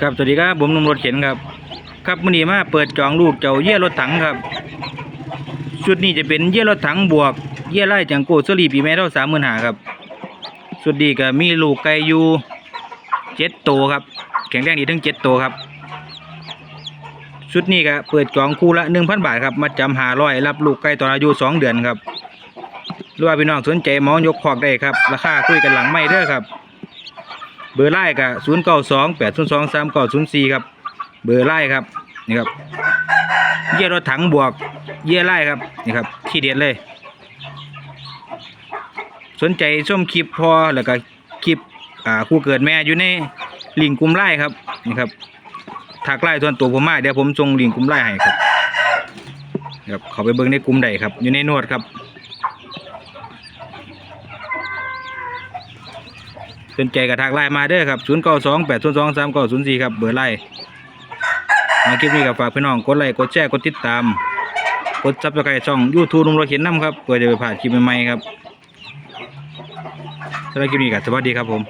ครับสวัสดีครับผมนุ่มรถเข็นครับ ครับมื้อนี้มาเปิดจองลูกเจ้าเยี่ยรถถังครับชุดนี้จะเป็นเยี่ยรถถังบวก เยี่ยไล่จังโกสลีปีแม่เท่าสามหมื่นหาครับชุดนี้ก็มีลูกไก่อยู่เจ็ดตัวครับ แข็งแรงดีทั้งเจ็ดตัวครับชุดนี้ก็เปิดจองคู่ละหนึ่งพันบาทครับมาจำหาร้อยรับลูกไก่ตอนอายุสองเดือนครับหรือว่าพี่น้องสนใจมอยกคอกได้ครับ ราคาคุยกันหลังไม่เด้อครับ เบอร์ไล่กับศูนย์เก้าสองแปดศูนย์สองสามเก้าศูนย์สี่ครับ เบอร์ไล่ครับนี่ครับเยี่ยรถถังบวก เยี่ยไล่ครับนี่ครับที่เด็ดเลย สนใจชมคลิปพอแล้วก็คลิปอ่าคู่เกิดแม่อยู่ในลิงกลุ่มไล่ครับนี่ครับถักไล่ส่วนตัวผมมาเดี๋ยวผมส่งลิงกลุ่มไล่ให้ครับครับเขาไปเบิ่งในกลุ่มใดครับอยู่ในนวดครับ สนใจกับทางไลน์มาเด้อครับ0 9 2 8 0 2 3 9 0 4ครับเบอร์ไลน์มาคลิปนี้กับฝากพี่น้องกดไลค์กดแชร์กดติดตาม กดซับสไครต์ช่องยูทูบลุงรถเข็นน้ำครับเพื่อจะไปผ่านคลิปใหม่ๆครับสำหรับคลิปนี้ก็สวัสดีครับผม